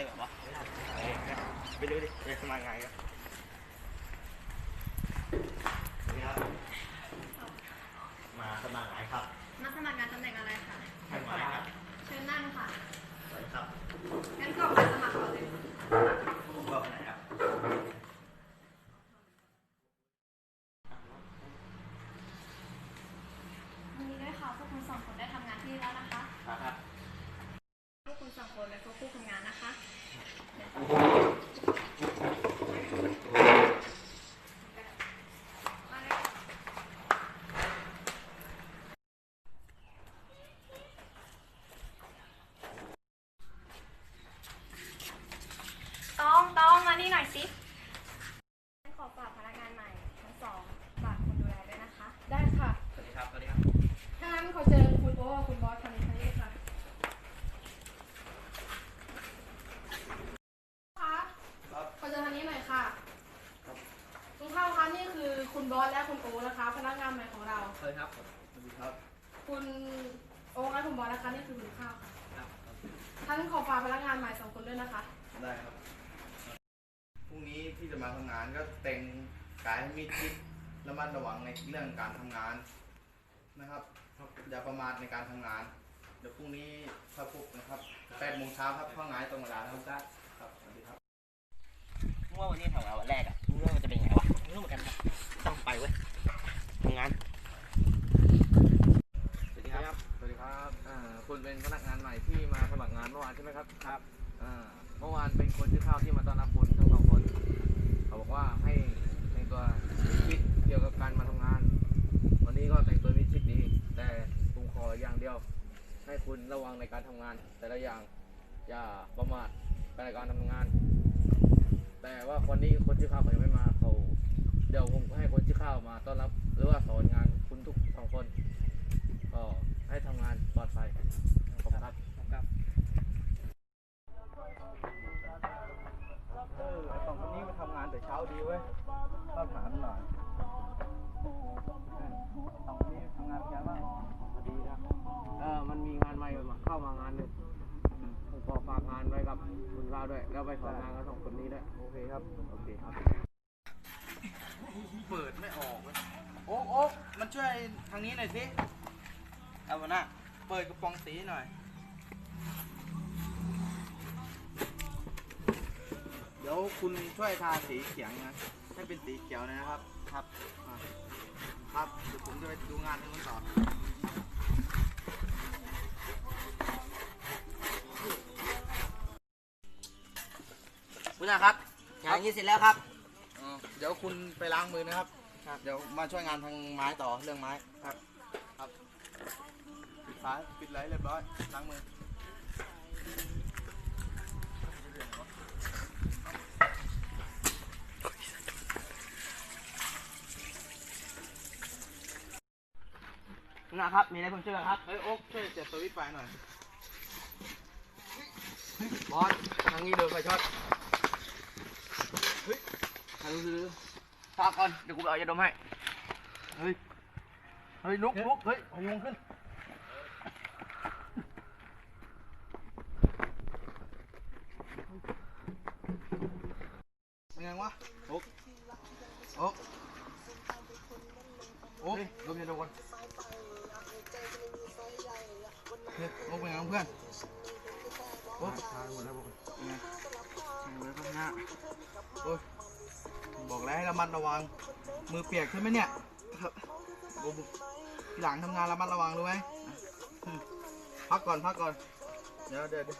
ได้แบบวะไปดูดิไปสมัครงานกันนี่ครับมาสมัครงานครับ มาสมัครงานตำแหน่งอะไรคะทำงาครับเชิญนั่งค่ะสวัสดีครับงั้นก็มาสมัครก่อนเลยบอกไหนครับวันนี้ด้วยค่ะพวกคุณสองคนได้ทำงานที่นี่แล้วนะคะ ครับพวกคุณสองคนเป็นพวกผู้ทำงานนะคะ ต้องต้องมานี่หน่อยสิฉันขอฝากพนักงานใหม่ทั้งสองฝากคุณดูแลด้วยนะคะ ได้ค่ะ สวัสดีครับ สวัสดีครับ ถ้างั้นขอเจอคุณโอ้กับคุณบอสคนนี้คนนี้ค่ะคะ ครับ ขอเจอทางนี้หน่อยค่ะคุณข้าวคะนี่คือคุณบ อสและคุณโอ๊นะคะพนักงานใหม่ของเราสวัสดีครับสวัสดีครับ คุณโอ๊และคุณบอสนะคะนี่คือคุณข้าวค่ะครับ ท่านขอฝากพนักงานใหม่สองคนด้วยนะคะ ได้ครับ พรุ่งนี้ที่จะมาทำงานก็แต่งกายให้มิดชิดระมัดระวังในเรื่องการทำงานนะครับอย่าประมาทในการทำงาน เดี๋ยวพรุ่งนี้ถ้าพบนะครับแปดโมงเช้าครับเข้างานตรงเวลานะครับครับสวัสดีครับ เมื่อวันนี้ทำงานวันแรกอะมึงว่ามันจะเป็นไงวะไม่รู้เหมือนกันนะต้องไปเว้ยทำงาน สวัสดีครับ สวัสดีครับอ่า คุณเป็นพนักงานใหม่ที่มาสมัครงานเมื่อวานใช่ไหมครับ ครับอ่าเมื่อวานเป็นคนชื่อข้าวที่มาต้อนรับคุณทั้งสองคน เขาบอกว่าให้แต่งตัวมิดชิดเกี่ยวกับการมาทำงาน วันนี้ก็แต่งตัวมิดชิดดี แต่ผมขออย่างเดียว ให้คุณระวังในการทำงาน แต่ละอย่างอย่าประมาทในการทำงาน แต่ว่าคนนี้คนชื่อข้าวเขายังไม่มาเขาเดี๋ยวผมให้คนชื่อข้าวมาต้อนรับ หรือว่าสอนงานคุณทุกสองคนก็ให้ทำงานปลอดภัยขอบคุณครับครับเออสองคนนี้มาทำงานแต่เช้าดีเว้ยต้องถามหน่อยสองคนนี้ทำงานเป็นไงบ้างดีนะเออมันมีงานใหม่มาเข้ามางานหนึ่งผมขอฝากงานไว้กับคุณข้าวด้วย แล้วไปสอนงานกับสองคนนี้ด้วยโอเคครับ โอเคครับ เปิดไม่ออกเว้ยโอ๊กโอ๊กมันช่วยทางนี้หน่อยสิเอาวะนะ เปิดกระป๋องสีหน่อย เดี๋ยวคุณช่วยทาสีเขียงนะให้เป็นสีเขียวหนอยนะครับ ครับอ่าครับเดี๋ยวผมจะไปดูงานที่คุณต่อคุณนะครับงานนี้เสร็จแล้วครับอ๋อเดี๋ยวคุณไปล้างมือนะครับ เดี๋ยวมาช่วยงานทางไม้ต่อเรื่องไม้ครับครับ ปิดฝาปิดไหลเรียบร้อยล้างมือคุณนะครับ มีอะไรผมช่วยครับ เฮ้ยโอ๊คช่วยเจ็บสวิตช์ไฟหน่อย บอสทางนี้โดนไฟช็อตเฮ้ยทางนี้คือพักก่อน เดี๋ยวกูไปเอายาดมให้ เฮ้ย เฮ้ยลุกลุกเฮ้ยพยุงขึ้น เป็นไงวะ โอ๊คโอ๊คโอ๊ค เฮ้ยดมยาดมก่อน เฮ้ยโอ๊ค เป็นไงบ้างเพื่อนโอ๊คทางหมดแล้วบอกเป็นไงแข็งเลยครับเนี่ยโอ๊ยบอกแล้วให้ระมัดระวัง มือเปียกใช่ไหมเนี่ยครับโอ้โหทีหลังทำงานระมัดระวังรู้ไหมอืมพักก่อนพักก่อน เดี๋ยวเดี๋ยวเดี๋ยว